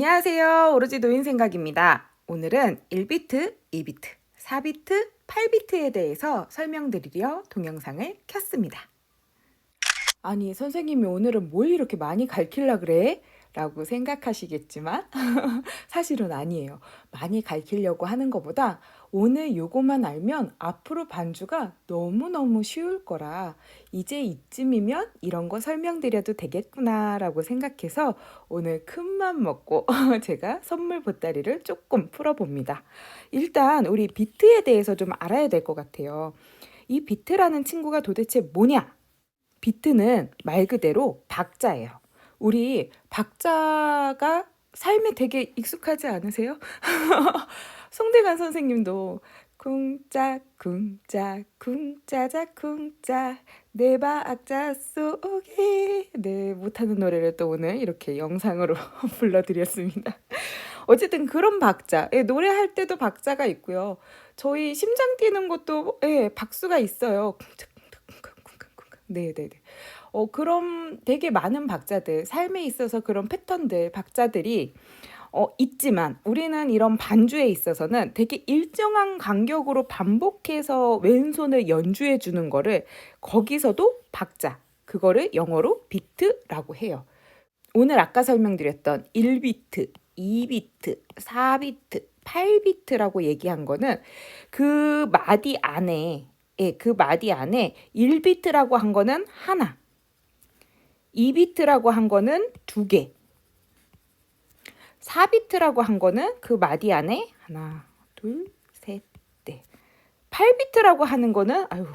안녕하세요. 오로지 노인 생각입니다. 오늘은 1비트, 2비트, 4비트, 8비트에 대해서 설명드리려 동영상을 켰습니다. 아니, 선생님이 오늘은 뭘 이렇게 많이 가르치려 그래? 라고 생각하시겠지만 사실은 아니에요. 많이 가르치려고 하는 것보다 오늘 요거만 알면 앞으로 반주가 너무너무 쉬울 거라 이제 이쯤이면 이런 거 설명드려도 되겠구나 라고 생각해서 오늘 큰맘 먹고 제가 선물 보따리를 조금 풀어봅니다. 일단 우리 비트에 대해서 좀 알아야 될 것 같아요. 이 비트라는 친구가 도대체 뭐냐? 비트는 말 그대로 박자예요. 우리 박자가 삶에 되게 익숙하지 않으세요? 송대관 선생님도 쿵짝 쿵짝 쿵짜자 쿵짝 내 박자 속에 네 못하는 노래를 또 오늘 이렇게 영상으로 불러드렸습니다. 어쨌든 그런 박자 예, 노래할 때도 박자가 있고요. 저희 심장 뛰는 것도 예, 박수가 있어요. 네네네. 어, 그런 되게 많은 박자들, 삶에 있어서 그런 패턴들, 박자들이 어, 있지만 우리는 이런 반주에 있어서는 되게 일정한 간격으로 반복해서 왼손을 연주해 주는 거를 거기서도 박자, 그거를 영어로 비트라고 해요. 오늘 아까 설명드렸던 1비트, 2비트, 4비트, 8비트라고 얘기한 거는 그 마디 안에 예, 그 마디 안에 1비트라고 한 거는 하나, 2비트라고 한 거는 두 개. 4비트라고 한 거는 그 마디 안에 하나, 둘, 셋, 넷. 8비트라고 하는 거는 아유,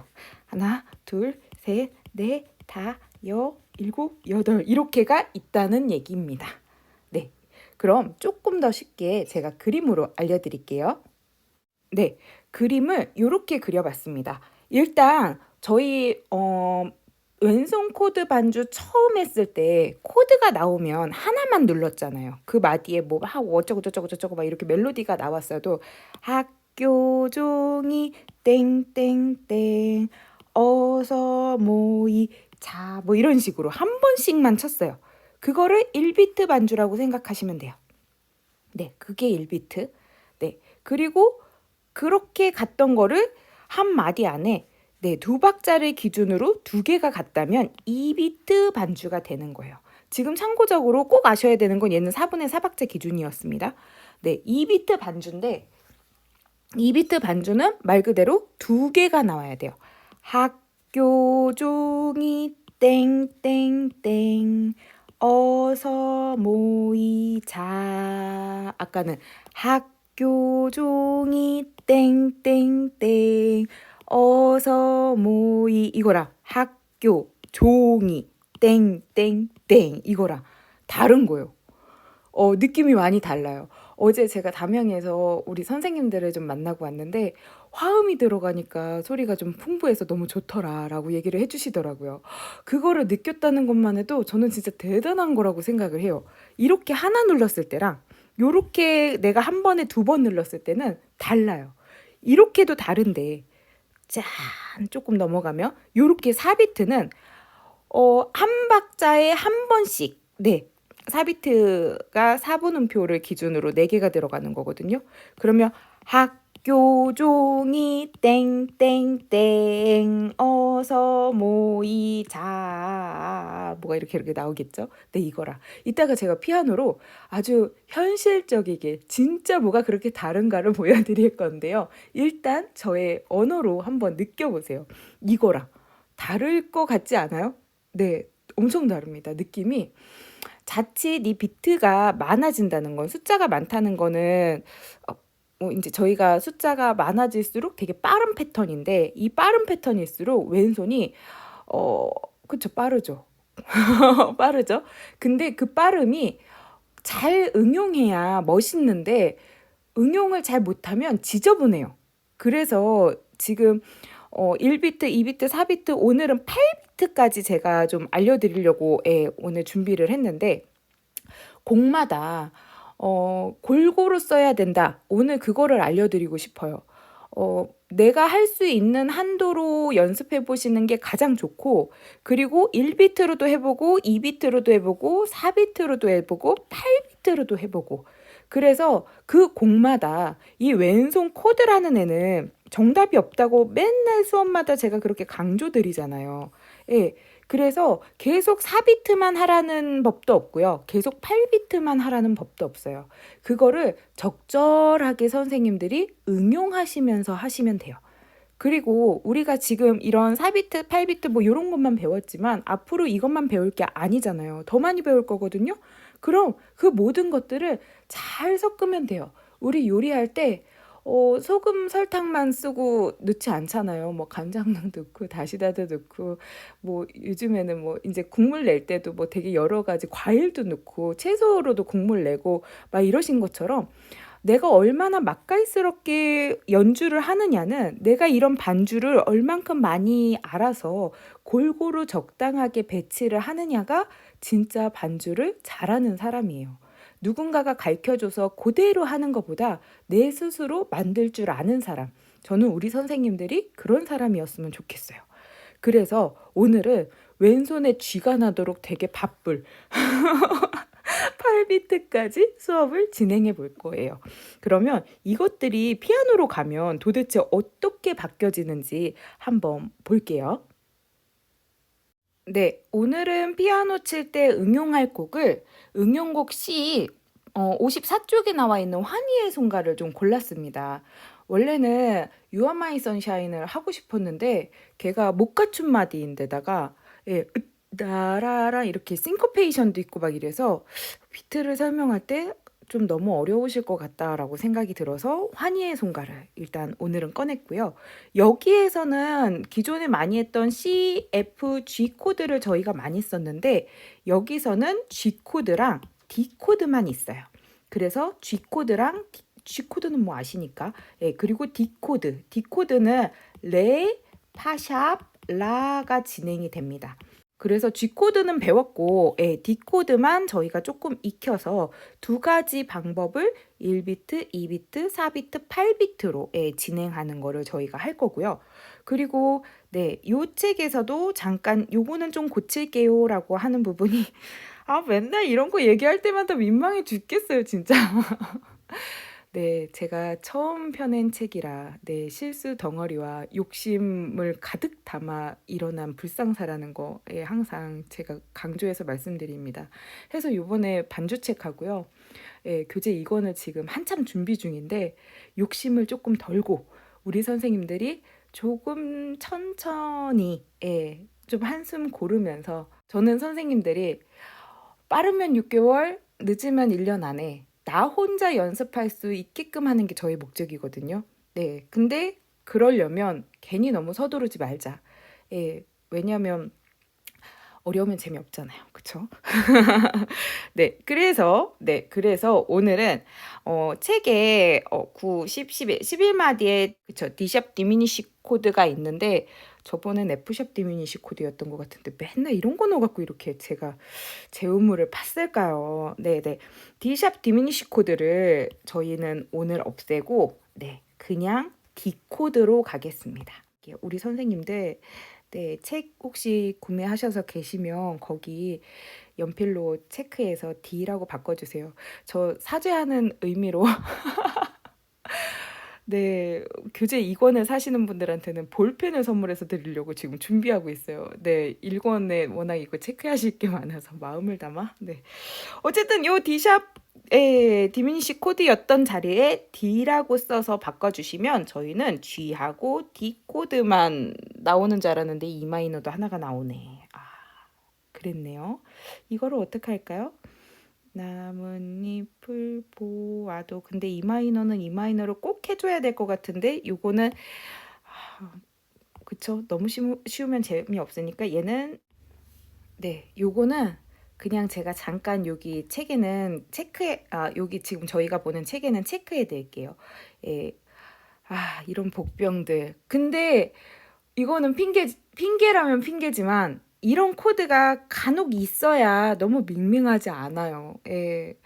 하나, 둘, 셋, 넷, 다, 여, 일곱, 여덟 이렇게가 있다는 얘기입니다. 네. 그럼 조금 더 쉽게 제가 그림으로 알려드릴게요. 네. 그림을 이렇게 그려봤습니다. 일단 저희 어 왼손 코드 반주 처음 했을 때 코드가 나오면 하나만 눌렀잖아요. 그 마디에 뭐 하고 어쩌고 저쩌고 저쩌고 막 이렇게 멜로디가 나왔어도 학교 종이 땡땡땡 어서 모이 자 뭐 이런 식으로 한 번씩만 쳤어요. 그거를 1비트 반주라고 생각하시면 돼요. 네, 그게 1비트. 네. 그리고 그렇게 갔던 거를 한 마디 안에 네, 두 박자를 기준으로 두 개가 같다면 2비트 반주가 되는 거예요. 지금 참고적으로 꼭 아셔야 되는 건 얘는 4분의 4박자 기준이었습니다. 네, 2비트 반주인데 2비트 반주는 말 그대로 두 개가 나와야 돼요. 학교 종이 땡땡땡 어서 모이자 아까는 학교 종이 땡땡땡 어서 모이 이거라 학교 종이 땡땡땡 이거라 다른 거요. 어 느낌이 많이 달라요. 어제 제가 담양에서 우리 선생님들을 좀 만나고 왔는데 화음이 들어가니까 소리가 좀 풍부해서 너무 좋더라라고 얘기를 해주시더라고요. 그거를 느꼈다는 것만 해도 저는 진짜 대단한 거라고 생각을 해요. 이렇게 하나 눌렀을 때랑 요렇게 내가 한 번에 두 번 눌렀을 때는 달라요. 이렇게도 다른데 짠 조금 넘어가면 요렇게 4비트는 어, 한 박자에 한 번씩 네 4비트가 4분음표를 기준으로 4개가 들어가는 거거든요. 그러면 학 교 종이 땡땡땡 어서 모이자 뭐가 이렇게 이렇게 나오겠죠? 네 이거라. 이따가 제가 피아노로 아주 현실적이게 진짜 뭐가 그렇게 다른가를 보여드릴 건데요. 일단 저의 언어로 한번 느껴보세요. 이거라. 다를 것 같지 않아요? 네, 엄청 다릅니다. 느낌이. 자칫 이 비트가 많아진다는 건 숫자가 많다는 거는 어, 뭐 이제 저희가 숫자가 많아질수록 되게 빠른 패턴인데 이 빠른 패턴일수록 왼손이 어 그쵸 빠르죠. 빠르죠? 근데 그 빠름이 잘 응용해야 멋있는데 응용을 잘 못하면 지저분해요. 그래서 지금 어 1비트, 2비트, 4비트 오늘은 8비트까지 제가 좀 알려드리려고 예, 오늘 준비를 했는데 곡마다 어 골고루 써야 된다. 오늘 그거를 알려드리고 싶어요. 어, 내가 할 수 있는 한도로 연습해 보시는 게 가장 좋고 그리고 1비트로도 해보고 2비트로도 해보고 4비트로도 해보고 8비트로도 해보고 그래서 그 곡마다 이 왼손 코드라는 애는 정답이 없다고 맨날 수업마다 제가 그렇게 강조드리잖아요. 예. 그래서 계속 4비트만 하라는 법도 없고요. 계속 8비트만 하라는 법도 없어요. 그거를 적절하게 선생님들이 응용하시면서 하시면 돼요. 그리고 우리가 지금 이런 4비트, 8비트 뭐 이런 것만 배웠지만 앞으로 이것만 배울 게 아니잖아요. 더 많이 배울 거거든요. 그럼 그 모든 것들을 잘 섞으면 돼요. 우리 요리할 때 어, 소금, 설탕만 쓰고 넣지 않잖아요. 뭐 간장도 넣고 다시다도 넣고 뭐 요즘에는 뭐 이제 국물 낼 때도 뭐 되게 여러 가지 과일도 넣고 채소로도 국물 내고 막 이러신 것처럼 내가 얼마나 맛깔스럽게 연주를 하느냐는 내가 이런 반주를 얼만큼 많이 알아서 골고루 적당하게 배치를 하느냐가 진짜 반주를 잘하는 사람이에요. 누군가가 가르쳐줘서 그대로 하는 것보다 내 스스로 만들 줄 아는 사람. 저는 우리 선생님들이 그런 사람이었으면 좋겠어요. 그래서 오늘은 왼손에 쥐가 나도록 되게 바쁠 8비트까지 수업을 진행해 볼 거예요. 그러면 이것들이 피아노로 가면 도대체 어떻게 바뀌어지는지 한번 볼게요. 네, 오늘은 피아노 칠 때 응용할 곡을 응용곡 C 어, 54쪽에 나와 있는 환희의 손가를 좀 골랐습니다. 원래는 You Are My Sunshine을 하고 싶었는데 걔가 못 갖춘 마디인데다가 예, 나라라 이렇게 싱코페이션도 있고 막 이래서 비트를 설명할 때 좀 너무 어려우실 것 같다라고 생각이 들어서 환희의 손가를 일단 오늘은 꺼냈고요. 여기에서는 기존에 많이 했던 C, F, G 코드를 저희가 많이 썼는데 여기서는 G 코드랑 D 코드만 있어요. 그래서 G 코드랑 G 코드는 뭐 아시니까. 예, 그리고 D 코드. D 코드는 레, 파샵, 라가 진행이 됩니다. 그래서 G 코드는 배웠고 예, D 코드만 저희가 조금 익혀서 두 가지 방법을 1비트, 2비트, 4비트, 8비트로 예, 진행하는 거를 저희가 할 거고요. 그리고 네, 요 책에서도 잠깐 요거는 좀 고칠게요 라고 하는 부분이 아, 맨날 이런 거 얘기할 때마다 민망해 죽겠어요, 진짜. 네, 제가 처음 펴낸 책이라 네, 실수 덩어리와 욕심을 가득 담아 일어난 불상사라는 거에 항상 제가 강조해서 말씀드립니다. 해서 요번에 반주책 하고요. 예, 교재 이권을 지금 한참 준비 중인데 욕심을 조금 덜고 우리 선생님들이 조금 천천히 예, 좀 한숨 고르면서 저는 선생님들이 빠르면 6개월, 늦으면 1년 안에 나 혼자 연습할 수 있게끔 하는 게 저의 목적이거든요. 네. 근데 그러려면 괜히 너무 서두르지 말자. 예. 왜냐면 어려우면 재미없잖아요. 그쵸? 네. 그래서, 네. 그래서 오늘은, 어, 책에, 어, 9, 10, 11, 11마디에, 그쵸. D샵 디미니시 코드가 있는데, 저번엔 F샵 디미니시 코드였던 것 같은데, 맨날 이런 거 넣어갖고 이렇게 제가 제 우물을 팠을까요? 네네. D샵 디미니시 코드를 저희는 오늘 없애고, 네. 그냥 D 코드로 가겠습니다. 우리 선생님들, 네, 책 혹시 구매하셔서 계시면 거기 연필로 체크해서 D라고 바꿔주세요. 저 사죄하는 의미로 네, 교재 2권을 사시는 분들한테는 볼펜을 선물해서 드리려고 지금 준비하고 있어요. 네, 1권에 워낙 이거 체크하실 게 많아서 마음을 담아. 네. 어쨌든 요 D샵 에 디미니 시 코드였던 자리에 D라고 써서 바꿔주시면 저희는 G하고 D 코드만 나오는 줄 알았는데 E 마이너도 하나가 나오네. 아, 그랬네요. 이거를 어떻게 할까요? 나뭇잎을 보아도 근데 이 마이너는 이 마이너를 꼭 해줘야 될 것 같은데 요거는 아, 그쵸? 너무 쉬우, 쉬우면 재미없으니까 얘는 네 요거는 그냥 제가 잠깐 여기 책에는 체크해 아 여기 지금 저희가 보는 책에는 체크해 드릴게요. 예. 아 이런 복병들. 근데 이거는 핑계 핑계라면 핑계지만 이런 코드가 간혹 있어야 너무 밍밍하지 않아요. 예.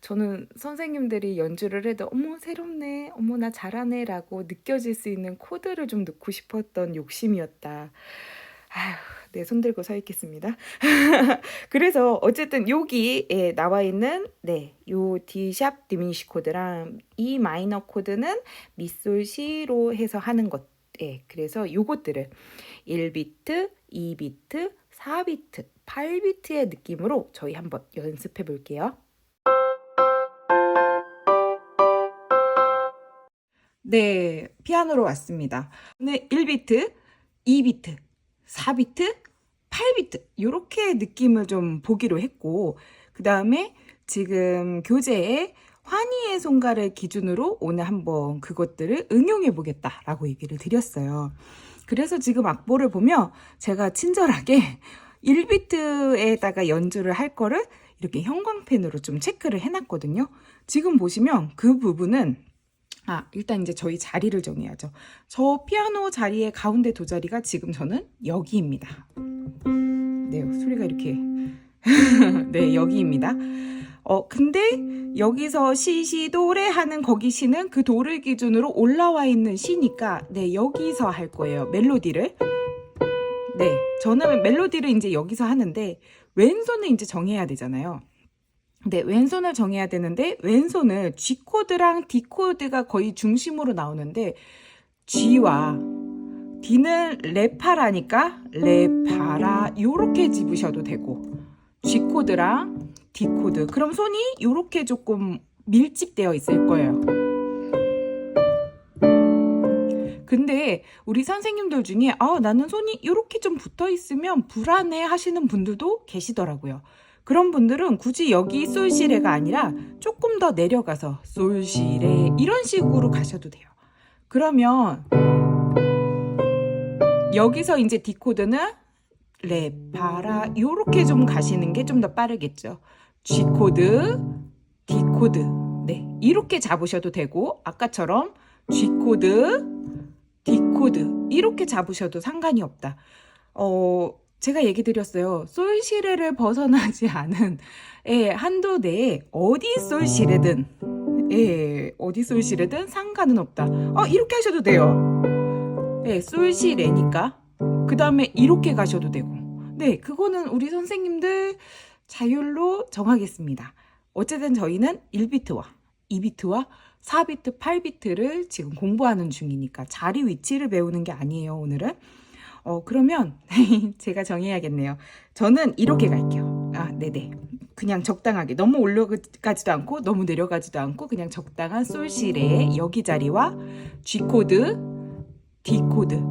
저는 선생님들이 연주를 해도 어머 새롭네, 어머 나 잘하네라고 느껴질 수 있는 코드를 좀 넣고 싶었던 욕심이었다. 아휴, 네, 손 들고 서 있겠습니다. 그래서 어쨌든 여기에 나와 있는 네, 요 D샵 디미니시 코드랑 E 마이너 코드는 미솔 시로 해서 하는 것. 예, 그래서 요것들을 1비트, 2비트, 4비트, 8비트의 느낌으로 저희 한번 연습해 볼게요. 네, 피아노로 왔습니다. 네, 1비트, 2비트, 4비트, 8비트 이렇게 느낌을 좀 보기로 했고 그 다음에 지금 교재에 환희의 손가를 기준으로 오늘 한번 그것들을 응용해 보겠다라고 얘기를 드렸어요. 그래서 지금 악보를 보면 제가 친절하게 1비트에다가 연주를 할 거를 이렇게 형광펜으로 좀 체크를 해놨거든요. 지금 보시면 그 부분은 아, 일단 이제 저희 자리를 정해야죠. 저 피아노 자리의 가운데 두 자리가 지금 저는 여기입니다. 네, 소리가 이렇게. 네, 여기입니다. 어, 근데 여기서 시, 시, 도레 하는 거기 시는 그 도를 기준으로 올라와 있는 시니까, 네, 여기서 할 거예요. 멜로디를. 네, 저는 멜로디를 이제 여기서 하는데, 왼손을 이제 정해야 되잖아요. 네, 왼손을 정해야 되는데 왼손을 G 코드랑 D 코드가 거의 중심으로 나오는데 G와 D는 레파라니까 레파라 요렇게 집으셔도 되고 G 코드랑 D 코드 그럼 손이 요렇게 조금 밀집되어 있을 거예요. 근데 우리 선생님들 중에 아 나는 손이 이렇게 좀 붙어 있으면 불안해 하시는 분들도 계시더라고요. 그런 분들은 굳이 여기 솔시레가 아니라 조금 더 내려가서 솔시레 이런 식으로 가셔도 돼요. 그러면 여기서 이제 D 코드는 레, 파라 요렇게 좀 가시는 게 좀 더 빠르겠죠. G 코드, D 코드. 네, 이렇게 잡으셔도 되고 아까처럼 G 코드, D 코드 이렇게 잡으셔도 상관이 없다. 어, 제가 얘기 드렸어요. 솔시레를 벗어나지 않은 예, 한도 내에 어디 솔시레든 예, 어디 솔시레든 상관은 없다. 어, 이렇게 하셔도 돼요. 예, 솔시레니까. 그 다음에 이렇게 가셔도 되고. 네, 그거는 우리 선생님들 자율로 정하겠습니다. 어쨌든 저희는 1비트와 2비트와 4비트, 8비트를 지금 공부하는 중이니까 자리 위치를 배우는 게 아니에요, 오늘은. 어, 그러면 제가 정해야겠네요. 저는 이렇게 갈게요. 아, 네네. 그냥 적당하게. 너무 올라가지도 않고, 너무 내려가지도 않고, 그냥 적당한 솔실의 여기 자리와 G코드, D코드.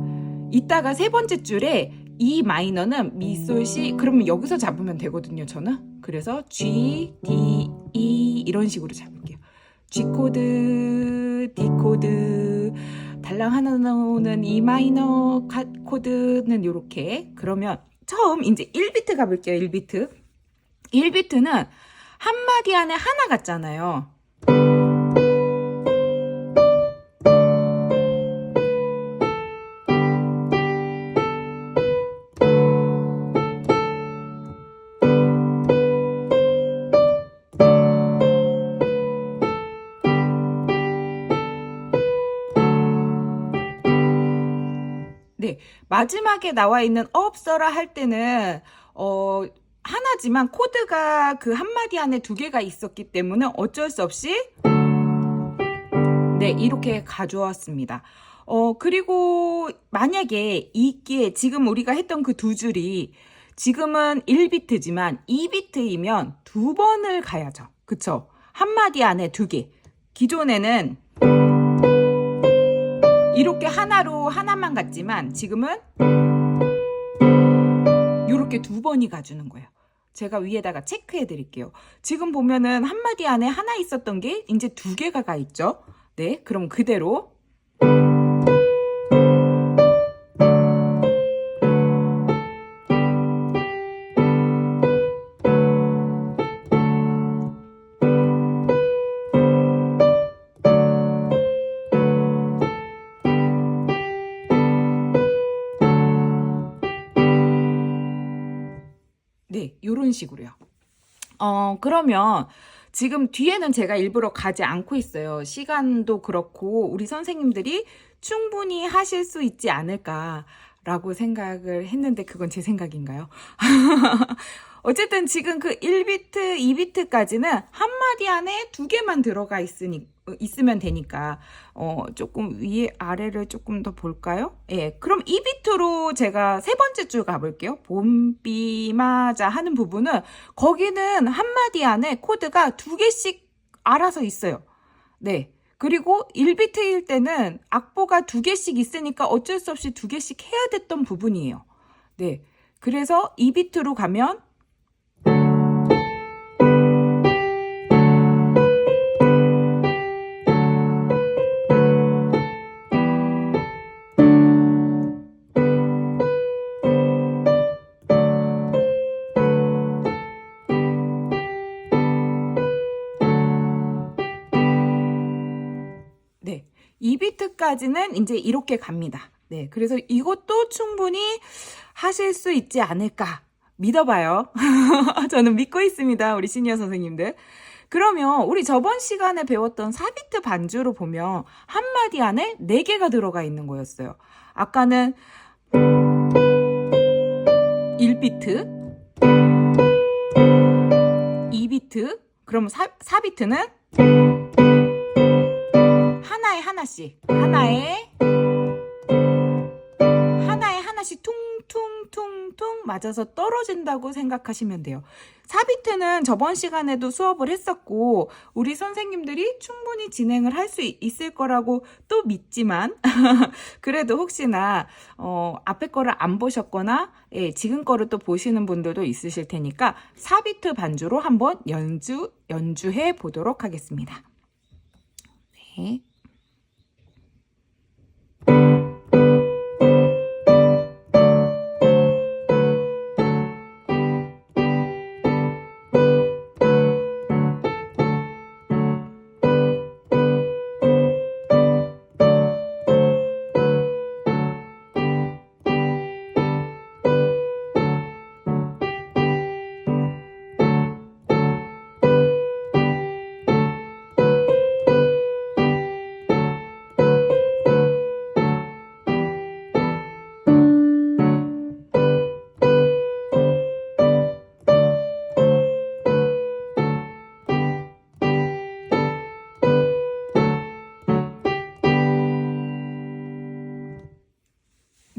이따가 세 번째 줄에 E 마이너는 미, 솔, 시. 그러면 여기서 잡으면 되거든요, 저는. 그래서 G, D, E 이런 식으로 잡을게요. G코드, D코드. 달랑 하나 나오는 E 마이너 카- 코드는 이렇게 그러면 처음 이제 1비트 가볼게요 1비트 1비트는 한 마디 안에 하나 같잖아요 마지막에 나와 있는 없어라 할 때는 어 하나지만 코드가 그 한 마디 안에 두 개가 있었기 때문에 어쩔 수 없이 네 이렇게 가져왔습니다. 어 그리고 만약에 이게 지금 우리가 했던 그 두 줄이 지금은 1비트지만 2비트이면 두 번을 가야죠. 그쵸? 한 마디 안에 두 개. 기존에는 이렇게 하나로 하나만 갔지만 지금은 이렇게 두 번이 가주는 거예요. 제가 위에다가 체크해 드릴게요. 지금 보면은 한 마디 안에 하나 있었던 게 이제 두 개가 가 있죠. 네, 그럼 그대로 네, 요런 식으로요. 어, 그러면 지금 뒤에는 제가 일부러 가지 않고 있어요. 시간도 그렇고 우리 선생님들이 충분히 하실 수 있지 않을까 라고 생각을 했는데 그건 제 생각인가요? 어쨌든 지금 그 1비트, 2비트까지는 한마디 안에 두 개만 들어가 있으니, 있으면 되니까, 어, 조금 위에 아래를 조금 더 볼까요? 예. 그럼 2비트로 제가 세 번째 줄 가볼게요. 봄비 맞아 하는 부분은, 거기는 한 마디 안에 코드가 두 개씩 알아서 있어요. 네. 그리고 1비트일 때는 악보가 두 개씩 있으니까 어쩔 수 없이 두 개씩 해야 됐던 부분이에요. 네. 그래서 2비트로 가면 2비트까지는 이제 이렇게 갑니다. 네. 그래서 이것도 충분히 하실 수 있지 않을까 믿어봐요. 저는 믿고 있습니다. 우리 시니어 선생님들. 그러면 우리 저번 시간에 배웠던 4비트 반주로 보면 한 마디 안에 4개가 들어가 있는 거였어요. 아까는 1비트, 2비트, 그럼 4, 4비트는 하나씩, 하나에 하나에 하나씩 퉁퉁퉁퉁 맞아서 떨어진다고 생각하시면 돼요. 4비트는 저번 시간에도 수업을 했었고, 우리 선생님들이 충분히 진행을 할 수 있을 거라고 또 믿지만, 그래도 혹시나, 어, 앞에 거를 안 보셨거나, 예, 지금 거를 또 보시는 분들도 있으실 테니까, 4비트 반주로 한번 연주, 연주해 보도록 하겠습니다. 네.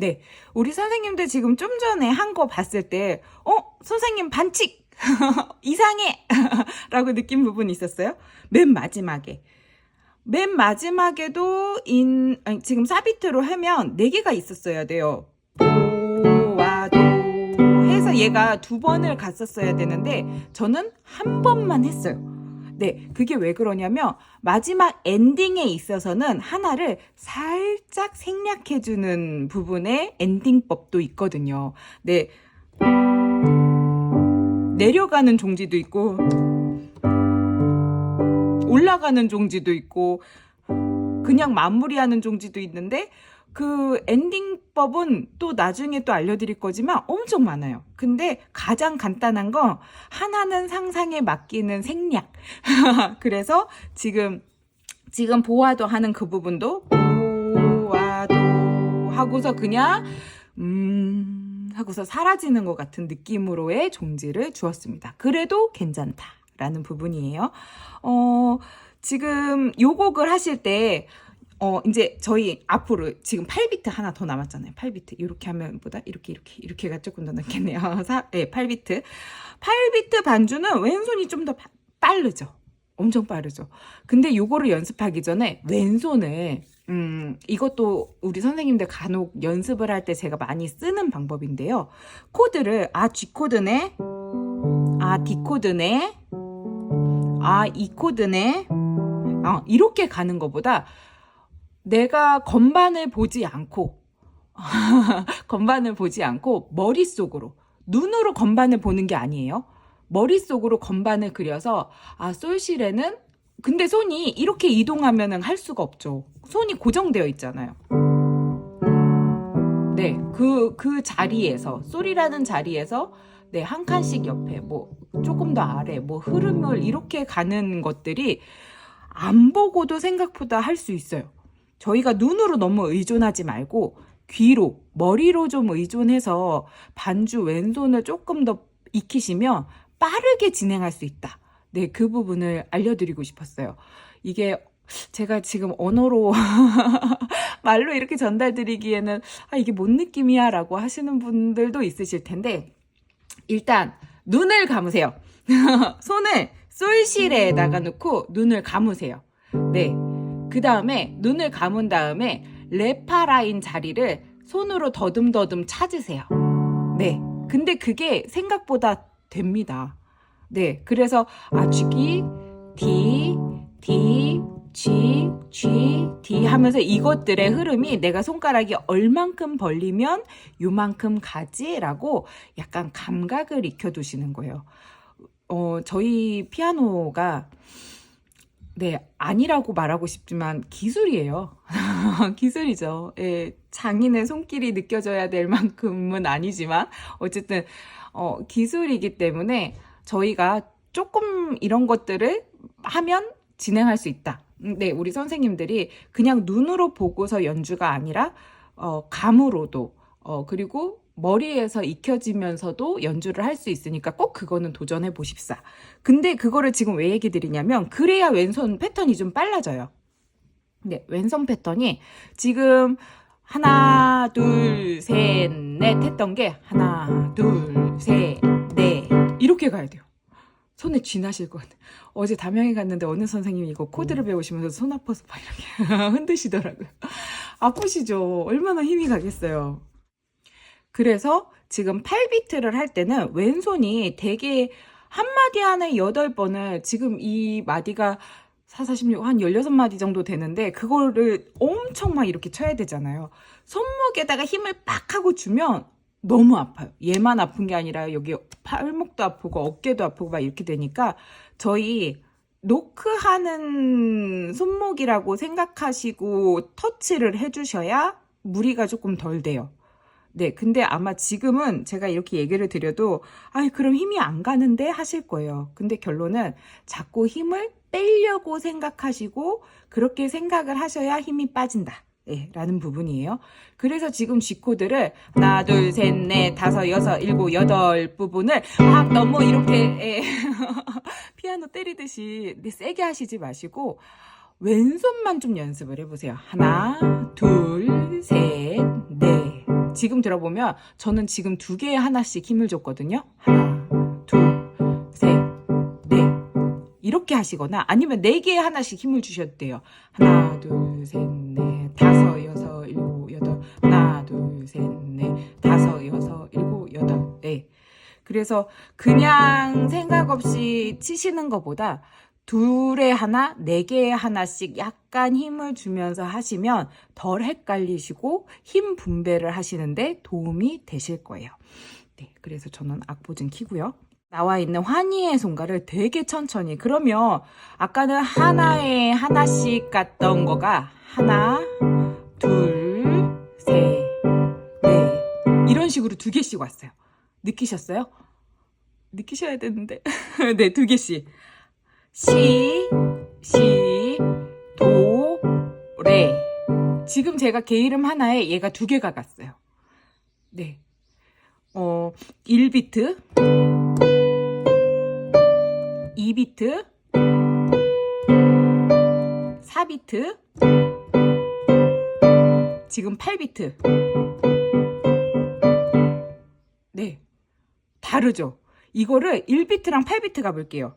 네. 우리 선생님들 지금 좀 전에 한 거 봤을 때, 어? 선생님 반칙! 이상해! 라고 느낀 부분이 있었어요? 맨 마지막에. 맨 마지막에도 인, 아니, 지금 사비트로 하면 4개가 있었어야 돼요. 도와 도 해서 얘가 두 번을 갔었어야 되는데 저는 한 번만 했어요. 네, 그게 왜 그러냐면 마지막 엔딩에 있어서는 하나를 살짝 생략해주는 부분에 엔딩법도 있거든요. 네, 내려가는 종지도 있고 올라가는 종지도 있고 그냥 마무리하는 종지도 있는데 그 엔딩법은 또 나중에 또 알려드릴 거지만 엄청 많아요. 근데 가장 간단한 건 하나는 상상에 맡기는 생략. 그래서 지금 지금 보아도 하는 그 부분도 보아도 하고서 그냥 음 하고서 사라지는 것 같은 느낌으로의 종지를 주었습니다. 그래도 괜찮다라는 부분이에요. 어 지금 요 곡을 하실 때 어, 이제 저희 앞으로 지금 8비트 하나 더 남았잖아요. 8비트. 이렇게 하면 보다 이렇게, 이렇게, 이렇게가 조금 더 낫겠네요. 사, 네, 8비트. 8비트 반주는 왼손이 좀 더 빠르죠. 엄청 빠르죠. 근데 요거를 연습하기 전에 왼손을, 음, 이것도 우리 선생님들 간혹 연습을 할 때 제가 많이 쓰는 방법인데요. 코드를, 아, G코드네. 아, D코드네. 아, E코드네. 어, 이렇게 가는 것보다 내가 건반을 보지 않고 건반을 보지 않고 머릿속으로 눈으로 건반을 보는 게 아니에요. 머릿속으로 건반을 그려서 아 솔실에는 근데 손이 이렇게 이동하면은 할 수가 없죠. 손이 고정되어 있잖아요. 네, 그, 그 자리에서, 솔이라는 자리에서 네, 한 칸씩 옆에 뭐 조금 더 아래 뭐 흐름을 이렇게 가는 것들이 안 보고도 생각보다 할 수 있어요. 저희가 눈으로 너무 의존하지 말고 귀로, 머리로 좀 의존해서 반주 왼손을 조금 더 익히시면 빠르게 진행할 수 있다. 네, 그 부분을 알려드리고 싶었어요. 이게 제가 지금 언어로 말로 이렇게 전달드리기에는 아, 이게 뭔 느낌이야 라고 하시는 분들도 있으실 텐데 일단 눈을 감으세요. 손을 솔실에다가 놓고 눈을 감으세요. 네. 그 다음에 눈을 감은 다음에 레파라인 자리를 손으로 더듬더듬 찾으세요. 네. 근데 그게 생각보다 됩니다. 네. 그래서 아, G, D, D, G, G, D 하면서 이것들의 흐름이 내가 손가락이 얼만큼 벌리면 요만큼 가지라고 약간 감각을 익혀두시는 거예요. 어, 저희 피아노가 네, 아니라고 말하고 싶지만 기술이에요. 기술이죠. 예, 장인의 손길이 느껴져야 될 만큼은 아니지만 어쨌든 어, 기술이기 때문에 저희가 조금 이런 것들을 하면 진행할 수 있다. 음, 네, 우리 선생님들이 그냥 눈으로 보고서 연주가 아니라 어, 감으로도 어, 그리고 머리에서 익혀지면서도 연주를 할 수 있으니까 꼭 그거는 도전해 보십사. 근데 그거를 지금 왜 얘기 드리냐면 그래야 왼손 패턴이 좀 빨라져요. 네, 왼손 패턴이 지금 하나, 둘, 셋, 넷 했던 게 하나, 둘, 셋, 넷 이렇게 가야 돼요. 손에 쥐나실 것 같아요. 어제 담양에 갔는데 어느 선생님이 이거 코드를 배우시면서 손 아파서 막 이렇게 흔드시더라고요. 아프시죠? 얼마나 힘이 가겠어요. 그래서 지금 8비트를 할 때는 왼손이 되게 한 마디 안에 8번을 지금 이 마디가 4, 46, 한 16마디 정도 되는데 그거를 엄청 막 이렇게 쳐야 되잖아요. 손목에다가 힘을 빡 하고 주면 너무 아파요. 얘만 아픈 게 아니라 여기 팔목도 아프고 어깨도 아프고 막 이렇게 되니까 저희 노크하는 손목이라고 생각하시고 터치를 해주셔야 무리가 조금 덜 돼요. 네, 근데 아마 지금은 제가 이렇게 얘기를 드려도, 아이, 그럼 힘이 안 가는데 하실 거예요. 근데 결론은 자꾸 힘을 빼려고 생각하시고, 그렇게 생각을 하셔야 힘이 빠진다. 예, 라는 부분이에요. 그래서 지금 G코드를 하나, 둘, 셋, 넷, 다섯, 여섯, 일곱, 여덟 부분을 막 너무 이렇게, 예, 피아노 때리듯이 네, 세게 하시지 마시고, 왼손만 좀 연습을 해보세요. 하나, 둘, 셋, 넷. 지금 들어보면 저는 지금 두 개에 하나씩 힘을 줬거든요. 하나, 둘, 셋, 넷. 이렇게 하시거나 아니면 네 개에 하나씩 힘을 주셔도 돼요. 하나, 둘, 셋, 넷, 다섯, 여섯, 일곱, 여덟. 하나, 둘, 셋, 넷, 다섯, 여섯, 일곱, 여덟. 네. 그래서 그냥 생각 없이 치시는 것보다 둘에 하나, 네 개에 하나씩 약간 힘을 주면서 하시면 덜 헷갈리시고 힘 분배를 하시는데 도움이 되실 거예요. 네, 그래서 저는 악보좀 키고요. 나와 있는 환희의 손가를 되게 천천히. 그러면 아까는 하나에 하나씩 갔던 거가 하나, 둘, 셋, 넷. 이런 식으로 두 개씩 왔어요. 느끼셨어요? 느끼셔야 되는데. 네, 두 개씩. 시, 시, 도, 레. 지금 제가 개 이름 하나에 얘가 두 개가 갔어요. 네. 어, 1비트, 2비트, 4비트, 지금 8비트. 네. 다르죠? 이거를 1비트랑 8비트 가볼게요.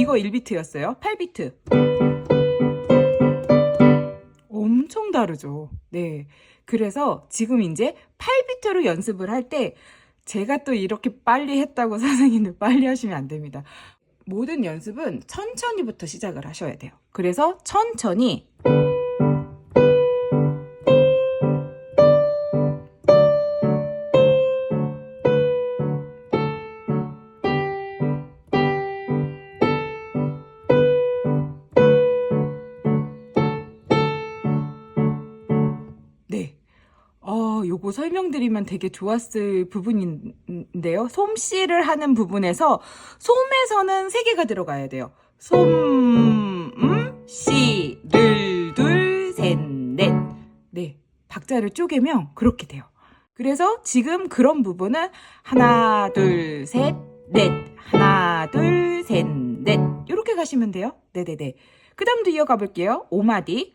이거 1비트였어요. 8비트. 엄청 다르죠. 네. 그래서 지금 이제 8비트로 연습을 할 때 제가 또 이렇게 빨리 했다고 선생님들 빨리 하시면 안 됩니다. 모든 연습은 천천히부터 시작을 하셔야 돼요. 그래서 천천히 라고 설명드리면 되게 좋았을 부분인데요. 솜씨를 하는 부분에서 솜에서는 세 개가 들어가야 돼요. 솜, 음, 씨, 를, 둘, 셋, 넷. 네. 박자를 쪼개면 그렇게 돼요. 그래서 지금 그런 부분은 하나, 둘, 셋, 넷. 하나, 둘, 셋, 넷. 이렇게 가시면 돼요. 네네네. 그 다음도 이어가 볼게요. 오마디.